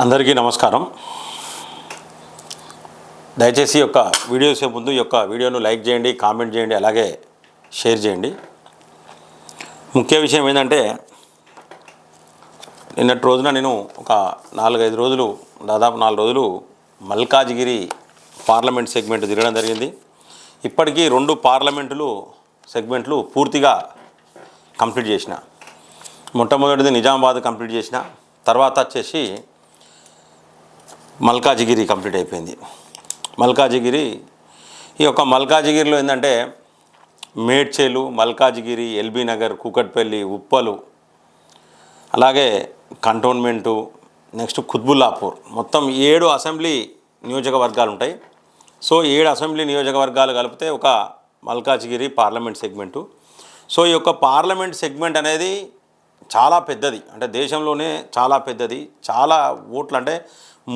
అందరికీ నమస్కారం. దయచేసి ఒక యొక్క ముందు ఈ యొక్క వీడియోను లైక్ చేయండి కామెంట్ చేయండి అలాగే షేర్ చేయండి. ముఖ్య విషయం ఏంటంటే నిన్నటి రోజున నేను ఒక నాలుగైదు రోజులు దాదాపు నాలుగు రోజులు మల్కాజ్గిరి పార్లమెంట్ సెగ్మెంట్ తిరగడం జరిగింది. ఇప్పటికీ రెండు పార్లమెంటులు సెగ్మెంట్లు పూర్తిగా కంప్లీట్ చేసిన. మొట్టమొదటిది నిజామాబాద్ కంప్లీట్ చేసిన. తర్వాత వచ్చేసి మల్కాజిగిరి కంప్లీట్ అయిపోయింది. మల్కాజిగిరి ఈ యొక్క మల్కాజిగిరిలో ఏంటంటే మేడ్చేలు మల్కాజిగిరి ఎల్బీ నగర్ కూకట్పల్లి ఉప్పలు అలాగే కంటోన్మెంటు నెక్స్ట్ కుత్బుల్లాపూర్. మొత్తం ఏడు అసెంబ్లీ నియోజకవర్గాలు ఉంటాయి. సో ఏడు అసెంబ్లీ నియోజకవర్గాలు కలిపితే ఒక మల్కాజ్గిరి పార్లమెంట్ సెగ్మెంటు. సో ఈ యొక్క పార్లమెంట్ సెగ్మెంట్ అనేది చాలా పెద్దది. అంటే దేశంలోనే చాలా పెద్దది. చాలా ఓట్లు అంటే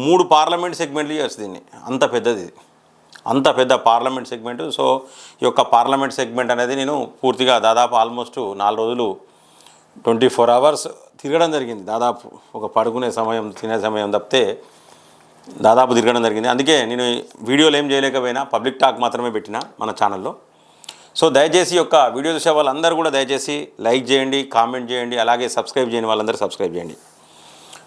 మూడు పార్లమెంట్ సెగ్మెంట్లు చేయొచ్చు దీన్ని. అంత పెద్దది. ఇది అంత పెద్ద పార్లమెంట్ సెగ్మెంట్. సో ఈ యొక్క పార్లమెంట్ సెగ్మెంట్ అనేది నేను పూర్తిగా దాదాపు ఆల్మోస్ట్ నాలుగు రోజులు ట్వంటీ ఫోర్ అవర్స్ తిరగడం జరిగింది. దాదాపు ఒక పడుకునే సమయం తినే సమయం తప్పితే దాదాపు తిరగడం జరిగింది. అందుకే నేను వీడియోలు ఏం చేయలేకపోయినా పబ్లిక్ టాక్ మాత్రమే పెట్టిన మన ఛానల్లో. సో దయచేసి యొక్క వీడియో చూసే వాళ్ళందరూ కూడా దయచేసి లైక్ చేయండి కామెంట్ చేయండి అలాగే సబ్స్క్రైబ్ చేయని వాళ్ళందరూ సబ్స్క్రైబ్ చేయండి.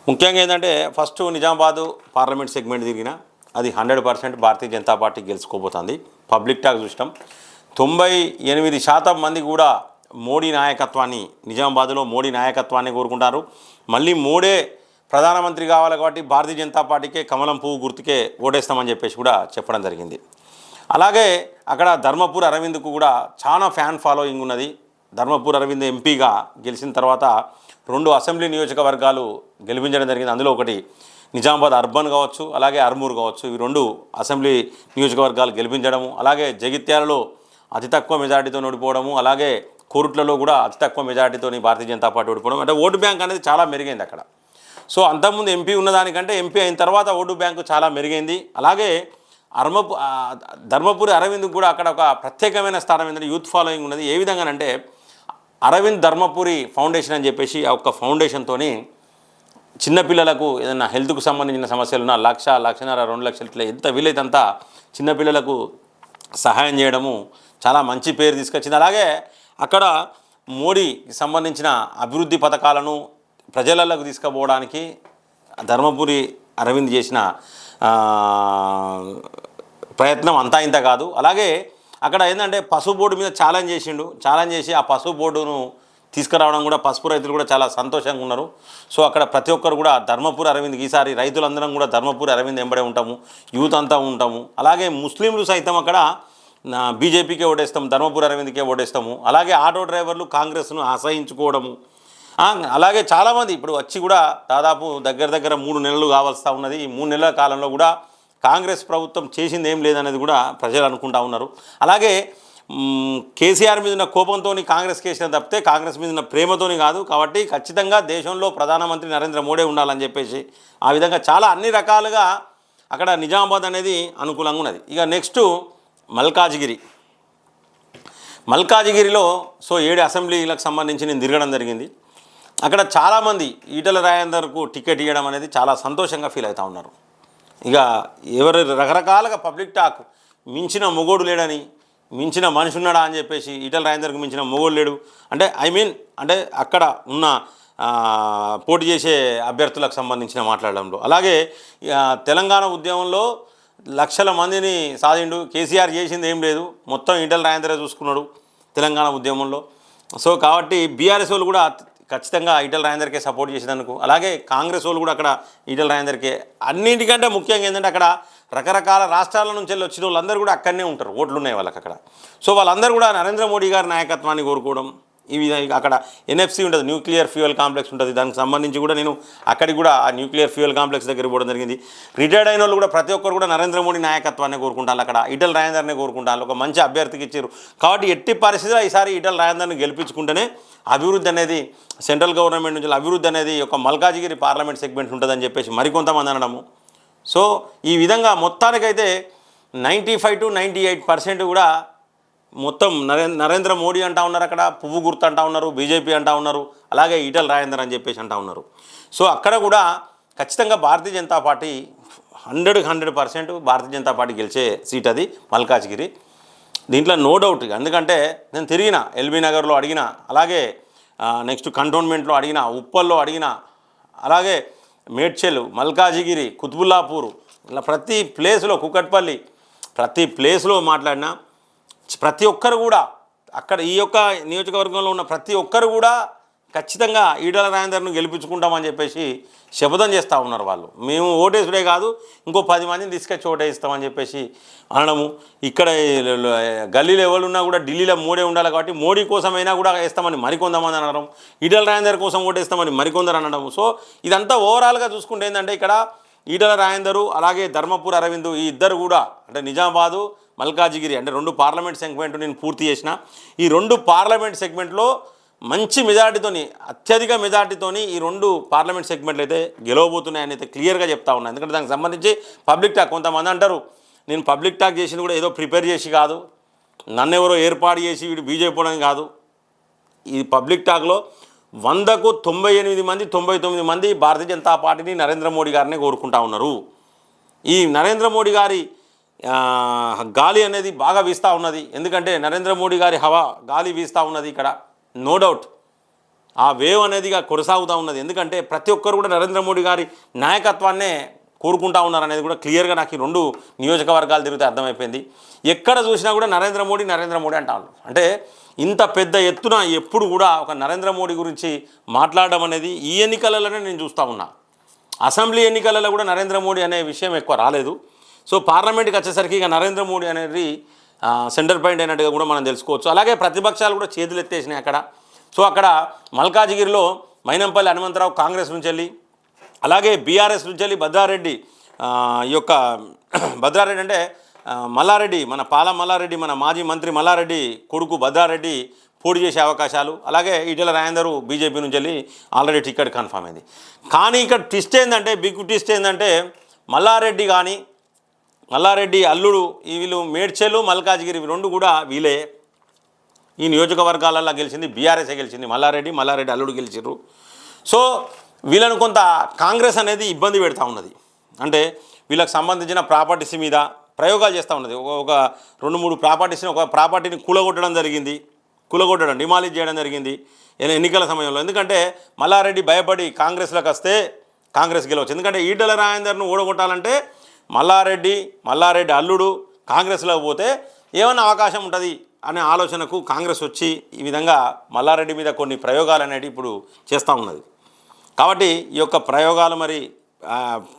ముఖ్యంగా ఏంటంటే ఫస్ట్ నిజామాబాదు పార్లమెంట్ సెగ్మెంట్ తిరిగిన అది hundred percent Bharatiya Janata party గెలుచుకోబోతుంది. పబ్లిక్ టాక్ చూసినాం. తొంభై ఎనిమిది శాతం మంది కూడా మోడీ నాయకత్వాన్ని నిజామాబాద్లో మోడీ నాయకత్వాన్ని కోరుకుంటారు. మళ్ళీ మోడే ప్రధానమంత్రి కావాలి కాబట్టి భారతీయ జనతా పార్టీకే కమలం పువ్వు గుర్తుకే ఓటేస్తామని చెప్పేసి కూడా చెప్పడం జరిగింది. అలాగే అక్కడ ధర్మపూర్ అరవింద్కు కూడా చాలా ఫ్యాన్ ఫాలోయింగ్ ఉన్నది. ధర్మపూర్ అరవింద్ ఎంపీగా గెలిచిన తర్వాత రెండు అసెంబ్లీ నియోజకవర్గాలు గెలిపించడం జరిగింది. అందులో ఒకటి నిజామాబాద్ అర్బన్ కావచ్చు అలాగే అర్మూర్ కావచ్చు. ఇవి రెండు అసెంబ్లీ నియోజకవర్గాలు గెలిపించడము అలాగే జగిత్యాలలో అతి తక్కువ మెజార్టీతో ఓడిపోవడము అలాగే కోరుట్లలో కూడా అతి తక్కువ మెజార్టీతో భారతీయ జనతా పార్టీ ఓడిపోవడం. అంటే ఓటు బ్యాంక్ అనేది చాలా మెరుగైంది అక్కడ. సో అంతకుముందు ఎంపీ ఉన్నదానికంటే ఎంపీ అయిన తర్వాత ఓటు బ్యాంకు చాలా మెరుగైంది. అలాగే అర్మపు ధర్మపురి అరవింద్ కూడా అక్కడ ఒక ప్రత్యేకమైన స్థానం ఏంటంటే యూత్ ఫాలోయింగ్ ఉన్నది. ఏ విధంగానంటే అరవింద్ ధర్మపురి ఫౌండేషన్ అని చెప్పేసి ఆ ఒక్క ఫౌండేషన్తోని చిన్నపిల్లలకు ఏదైనా హెల్త్కు సంబంధించిన సమస్యలు ఉన్న లక్ష లక్షన్నర రెండు లక్షలు ఇట్లా ఎంత వీలైతంతా చిన్నపిల్లలకు సహాయం చేయడము చాలా మంచి పేరు తీసుకొచ్చింది. అలాగే అక్కడ మోడీకి సంబంధించిన అభివృద్ధి పథకాలను ప్రజలకు తీసుకుపోవడానికి ధర్మపురి అరవింద్ చేసిన ప్రయత్నం అంతా ఇంత కాదు. అలాగే అక్కడ ఏంటంటే పసుపు బోర్డు మీద ఛాలెంజ్ చేసిండు. ఛాలెంజ్ చేసి ఆ పసుపు బోర్డును తీసుకురావడం కూడా పసుపు రైతులు కూడా చాలా సంతోషంగా ఉన్నారు. సో అక్కడ ప్రతి ఒక్కరు కూడా ధర్మపూర్ అరవింద్ ఈసారి రైతులందరం కూడా ధర్మపూర్ అరవింద్ ఎంబడే ఉంటాము యూత్ అంతా ఉంటాము. అలాగే ముస్లింలు సైతం అక్కడ బీజేపీకే ఓటేస్తాం ధర్మపూర్ అరవింద్కే ఓటేస్తాము. అలాగే ఆటో డ్రైవర్లు కాంగ్రెస్ను ఆశ్రయించుకోవడము అలాగే చాలామంది ఇప్పుడు వచ్చి కూడా దాదాపు దగ్గర దగ్గర మూడు నెలలు కావాల్సి ఉన్నది. ఈ మూడు నెలల కాలంలో కూడా కాంగ్రెస్ ప్రభుత్వం చేసింది ఏం లేదనేది కూడా ప్రజలు అనుకుంటా ఉన్నారు. అలాగే కేసీఆర్ మీద ఉన్న కోపంతో కాంగ్రెస్ కేసిన తప్పితే కాంగ్రెస్ మీద ఉన్న ప్రేమతోని కాదు. కాబట్టి ఖచ్చితంగా దేశంలో ప్రధానమంత్రి నరేంద్ర మోడీ ఉండాలని చెప్పేసి ఆ విధంగా చాలా అన్ని రకాలుగా అక్కడ నిజామాబాద్ అనేది అనుకూలంగా ఉన్నది. ఇక నెక్స్ట్ మల్కాజ్గిరి. మల్కాజిగిరిలో సో ఏడు అసెంబ్లీలకు సంబంధించి నేను తిరగడం జరిగింది. అక్కడ చాలామంది ఈటల రాయందర్కు టికెట్ ఇవ్వడం అనేది చాలా సంతోషంగా ఫీల్ అవుతూ ఉన్నారు. ఇక ఎవరు రకరకాలుగా పబ్లిక్ టాక్ మించిన మొగోడు లేడని మించిన మనిషి ఉన్నాడా అని చెప్పేసి ఈటల రాజేందర్కి మించిన మొగోడు లేడు. అంటే ఐ మీన్ అంటే అక్కడ ఉన్న పోటీ చేసే అభ్యర్థులకు సంబంధించిన మాట్లాడడంలో. అలాగే ఇక తెలంగాణ ఉద్యమంలో లక్షల మందిని సాధిండు. కేసీఆర్ చేసింది ఏం లేదు. మొత్తం ఈటల రాజేందరే చూసుకున్నాడు తెలంగాణ ఉద్యమంలో. సో కాబట్టి బీఆర్ఎస్ వాళ్ళు కూడా ఖచ్చితంగా ఈటల రాజేందర్కే సపోర్ట్ చేసేందుకు. అలాగే కాంగ్రెస్ వాళ్ళు కూడా అక్కడ ఈటల రాజేందర్కే. అన్నింటికంటే ముఖ్యంగా ఏంటంటే అక్కడ రకరకాల రాష్ట్రాల నుంచి వెళ్ళి వచ్చిన వాళ్ళందరూ కూడా అక్కడనే ఉంటారు. ఓట్లు ఉన్నాయి వాళ్ళకి అక్కడ. సో వాళ్ళందరూ కూడా నరేంద్ర మోడీ గారి నాయకత్వాన్ని కోరుకోవడం ఈ విధంగా అక్కడ ఎన్ఎఫ్సి ఉంటుంది న్యూక్లియర్ ఫ్యూయల్ కాంప్లెక్స్ ఉంటుంది. దానికి సంబంధించి కూడా నేను అక్కడికి కూడా ఆ న్యూక్లియర్ ఫ్యూయల్ కాంప్లెక్స్ దగ్గర పోవడం జరిగింది. రిటైర్డ్ అయిన వాళ్ళు కూడా ప్రతి ఒక్కరు కూడా నరేంద్ర మోడీ నాయకత్వాన్ని కోరుకుంటారు. అక్కడ ఇటల్ రాజేందర్నే కోరుకుంటారు. ఒక మంచి అభ్యర్థికి ఇచ్చారు. కాబట్టి ఎట్టి పరిస్థితిలో ఈసారి ఇటల్ రాజేందర్ని గెలిపించుకుంటేనే అభివృద్ధి అనేది సెంట్రల్ గవర్నమెంట్ నుంచి అభివృద్ధి అనేది ఒక మల్కాజిగిరి పార్లమెంట్ సెగ్మెంట్ ఉంటుందని చెప్పేసి మరికొంతమంది అనడము. సో ఈ విధంగా మొత్తానికైతే ninety five to ninety eight percent కూడా మొత్తం నరే నరేంద్ర మోడీ అంటా ఉన్నారు అక్కడ పువ్వు గుర్తు అంటా ఉన్నారు బీజేపీ అంటా ఉన్నారు అలాగే ఈటల రాజేందర్ అని చెప్పేసి అంటా ఉన్నారు. సో అక్కడ కూడా ఖచ్చితంగా Bharatiya Janata Party hundred hundred percent Bharatiya Janata Party గెలిచే సీట్ అది మల్కాజ్గిరి. దీంట్లో నో డౌట్ ఎందుకంటే నేను తిరిగిన ఎల్బీ నగర్లో అడిగిన అలాగే నెక్స్ట్ కంటోన్మెంట్లో అడిగిన ఉప్పల్లో అడిగిన అలాగే మేడ్చెల్ మల్కాజిగిరి కుతుబుల్లాపూర్ ఇలా ప్రతి ప్లేస్లో కుకట్పల్లి ప్రతి ప్లేస్లో మాట్లాడినా ప్రతి ఒక్కరు కూడా అక్కడ ఈ యొక్క నియోజకవర్గంలో ఉన్న ప్రతి ఒక్కరు కూడా ఖచ్చితంగా ఈడల రాజేందర్ను గెలిపించుకుంటామని చెప్పేసి శపథం చేస్తూ ఉన్నారు వాళ్ళు. మేము ఓటేసుడే కాదు ఇంకో పది మందిని తీసుకొచ్చి ఓటేస్తామని చెప్పేసి అనడము. ఇక్కడ గల్లీలో ఎవరు ఉన్నా కూడా ఢిల్లీలో మోడీ ఉండాలి కాబట్టి మోడీ కోసమైనా కూడా వేస్తామని మరికొందమంది అనడం ఈడల రాజేందర్ కోసం ఓటేస్తామని మరికొందరు అనడం. సో ఇదంతా ఓవరాల్గా చూసుకుంటే ఏంటంటే ఇక్కడ ఈడల రాజేందరు అలాగే ధర్మపూర్ అరవింద్ ఈ ఇద్దరు కూడా అంటే నిజామాబాదు మల్కాజిగిరి అంటే రెండు పార్లమెంట్ సెగ్మెంట్ నేను పూర్తి చేసిన. ఈ రెండు పార్లమెంట్ సెగ్మెంట్లో మంచి మెజార్టీతోని అత్యధిక మెజార్టీతోని ఈ రెండు పార్లమెంట్ సెగ్మెంట్లు అయితే గెలవబోతున్నాయని అయితే క్లియర్గా చెప్తా ఉన్నాను ఎందుకంటే దానికి సంబంధించి పబ్లిక్ టాక్ కొంతమంది అంటారు నేను పబ్లిక్ టాక్ చేసింది కూడా ఏదో ప్రిపేర్ చేసి కాదు నన్ను ఎవరో ఏర్పాటు చేసి వీడు బీజేపీ పోవడం కాదు. ఈ పబ్లిక్ టాక్లో వందకు తొంభై ఎనిమిది మంది తొంభై తొమ్మిది మంది భారతీయ జనతా పార్టీని నరేంద్ర మోడీ గారిని కోరుకుంటా ఉన్నారు. ఈ నరేంద్ర మోడీ గారి గాలి అనేది బాగా వీస్తూ ఉన్నది. ఎందుకంటే నరేంద్ర మోడీ గారి హవా గాలి వీస్తూ ఉన్నది ఇక్కడ. నో డౌట్ ఆ వేవ్ అనేది ఇక కొనసాగుతూ ఉన్నది. ఎందుకంటే ప్రతి ఒక్కరు కూడా నరేంద్ర మోడీ గారి నాయకత్వాన్నే కోరుకుంటా ఉన్నారు అనేది కూడా క్లియర్గా నాకు ఈ రెండు నియోజకవర్గాలు తిరిగితే అర్థమైపోయింది. ఎక్కడ చూసినా కూడా నరేంద్ర మోడీ నరేంద్ర మోడీ అంటారు అంటే ఇంత పెద్ద ఎత్తున ఎప్పుడు కూడా ఒక నరేంద్ర మోడీ గురించి మాట్లాడడం అనేది ఈ ఎన్నికలలోనే నేను చూస్తూ ఉన్నా. అసెంబ్లీ ఎన్నికలలో కూడా నరేంద్ర మోడీ అనే విషయం ఎక్కువ రాలేదు. సో పార్లమెంట్కి వచ్చేసరికి ఇక నరేంద్ర మోడీ అనేది సెంటర్ పాయింట్ అయినట్టుగా కూడా మనం తెలుసుకోవచ్చు. అలాగే ప్రతిపక్షాలు కూడా చేతులు ఎత్తేసినాయి అక్కడ. సో అక్కడ మల్కాజిగిరిలో మైనంపల్లి హనుమంతరావు కాంగ్రెస్ నుంచి వెళ్ళి అలాగే బీఆర్ఎస్ నుంచి వెళ్ళి భద్రారెడ్డి ఈ యొక్క భద్రారెడ్డి అంటే మల్లారెడ్డి మన పాల మల్లారెడ్డి మన మాజీ మంత్రి మల్లారెడ్డి కొడుకు భద్రారెడ్డి పోటీ చేసే అవకాశాలు అలాగే ఈటెల రాజేందరు బీజేపీ నుంచి వెళ్ళి ఆల్రెడీ టికెట్ కన్ఫర్మ్ అయింది. కానీ ఇక్కడ ట్విస్ట్ ఏంటంటే బిగ్ ట్విస్ట్ ఏంటంటే మల్లారెడ్డి కానీ మల్లారెడ్డి అల్లుడు వీళ్ళు మేడ్చెలు మల్కాజ్గిరి రెండు కూడా వీలే ఈ నియోజకవర్గాలలో గెలిచింది బీఆర్ఎస్ఏ గెలిచింది? మల్లారెడ్డి మల్లారెడ్డి అల్లుడు గెలిచిర్రు. సో వీళ్ళను కొంత కాంగ్రెస్ అనేది ఇబ్బంది పెడతా ఉన్నది. అంటే వీళ్ళకి సంబంధించిన ప్రాపర్టీస్ మీద ప్రయోగాలు చేస్తూ ఉన్నది. ఒక రెండు మూడు ప్రాపర్టీస్ని ఒక ప్రాపర్టీని కూలగొట్టడం జరిగింది. కూలగొట్టడం డిమాలిజ్ చేయడం జరిగింది ఎన్నికల సమయంలో. ఎందుకంటే మల్లారెడ్డి భయపడి కాంగ్రెస్లోకి వస్తే కాంగ్రెస్ గెలవచ్చు. ఎందుకంటే ఈటల రాజేందర్ను ఓడగొట్టాలంటే మల్లారెడ్డి మల్లారెడ్డి అల్లుడు కాంగ్రెస్లో పోతే ఏమన్నా అవకాశం ఉంటుంది అనే ఆలోచనకు కాంగ్రెస్ వచ్చి ఈ విధంగా మల్లారెడ్డి మీద కొన్ని ప్రయోగాలు అనేవి ఇప్పుడు చేస్తూ ఉన్నది. కాబట్టి ఈ యొక్క ప్రయోగాలు మరి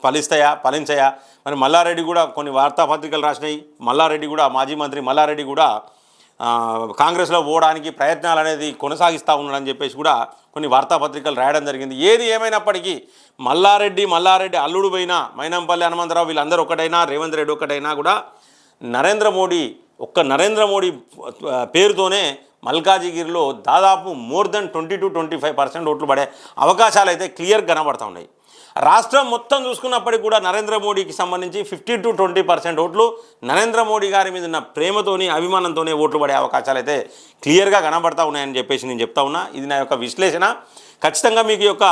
ఫలిస్తాయా ఫలించాయా? మరి మల్లారెడ్డి కూడా కొన్ని వార్తాపత్రికలు రాసినాయి. మల్లారెడ్డి కూడా మాజీ మంత్రి మల్లారెడ్డి కూడా కాంగ్రెస్లో పోవడానికి ప్రయత్నాలు అనేది కొనసాగిస్తూ ఉన్నాడని చెప్పేసి కూడా కొన్ని వార్తాపత్రికలు రాయడం జరిగింది. ఏది ఏమైనప్పటికీ మల్లారెడ్డి మల్లారెడ్డి అల్లుడు పోయినా మైనంపల్లి హనుమంతరావు వీళ్ళందరూ ఒకటైనా రేవంత్ రెడ్డి ఒకటైనా కూడా నరేంద్ర మోడీ ఒక్క నరేంద్ర మోడీ పేరుతోనే మల్కాజిగిరిలో దాదాపు more than twenty to twenty five percent ఓట్లు పడే అవకాశాలు అయితే క్లియర్ కనబడుతున్నాయి ఉన్నాయి. రాష్ట్రం మొత్తం చూసుకున్నప్పటికీ కూడా నరేంద్ర మోడీకి సంబంధించి ఫిఫ్టీ టు ట్వంటీ పర్సెంట్ ఓట్లు నరేంద్ర మోడీ గారి మీద ఉన్న ప్రేమతోని అభిమానంతోనే ఓట్లు పడే అవకాశాలు అయితే క్లియర్గా కనబడతా ఉన్నాయని చెప్పేసి నేను చెప్తా ఉన్నా. ఇది నా యొక్క విశ్లేషణ. ఖచ్చితంగా మీకు యొక్క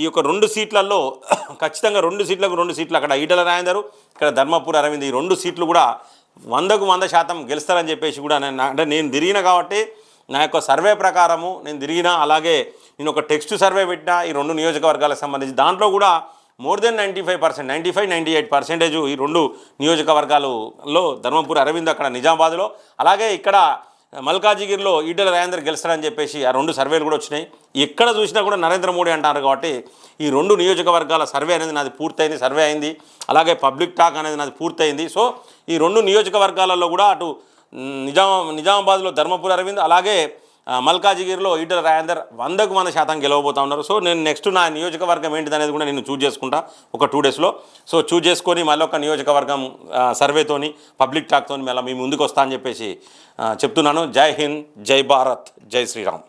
ఈ యొక్క రెండు సీట్లలో ఖచ్చితంగా రెండు సీట్లకు రెండు సీట్లు అక్కడ ఈటల రాయందరు ఇక్కడ ధర్మపూర్ అరవింద్ ఈ రెండు సీట్లు కూడా వందకు వంద శాతం గెలుస్తారని చెప్పేసి కూడా నేను అంటే నేను తిరిగిన కాబట్టి నా యొక్క సర్వే ప్రకారము నేను తిరిగిన అలాగే నేను ఒక టెక్స్ట్ సర్వే పెట్టిన ఈ రెండు నియోజకవర్గాలకు సంబంధించి. దాంట్లో కూడా more than ninety five percent ninety five ninety eight percentage ఈ రెండు నియోజకవర్గాలలో ధర్మపురి అరవింద్ అక్కడ నిజామాబాద్లో. అలాగే ఇక్కడ మల్కాజిగిరిలో ఈటల రాజేందర్ గెలుస్తారని చెప్పేసి ఆ రెండు సర్వేలు కూడా వచ్చినాయి. ఎక్కడ చూసినా కూడా నరేంద్ర మోడీ అంటారు కాబట్టి ఈ రెండు నియోజకవర్గాల సర్వే అనేది నాది పూర్తయింది సర్వే అయింది. అలాగే పబ్లిక్ టాక్ అనేది నాది పూర్తయింది. సో ఈ రెండు నియోజకవర్గాలలో కూడా అటు నిజామా నిజామాబాద్లో ధర్మపురి అరవింద్ అలాగే మల్కాజిగిరిలో ఈటల రాజేందర్ వందకు వంద శాతం గెలవబోతా ఉన్నారు. సో నేను నెక్స్ట్ నా నియోజకవర్గం ఏంటిది అనేది కూడా నేను చూజ్ చేసుకుంటా ఒక టూ డేస్లో సో చూజ్ చేసుకొని మళ్ళీ ఒక నియోజకవర్గం సర్వేతోని పబ్లిక్ టాక్తోని మళ్ళీ మీ ముందుకు వస్తా అని చెప్పేసి చెప్తున్నాను. జై హింద్ జై భారత్ జై శ్రీరామ్.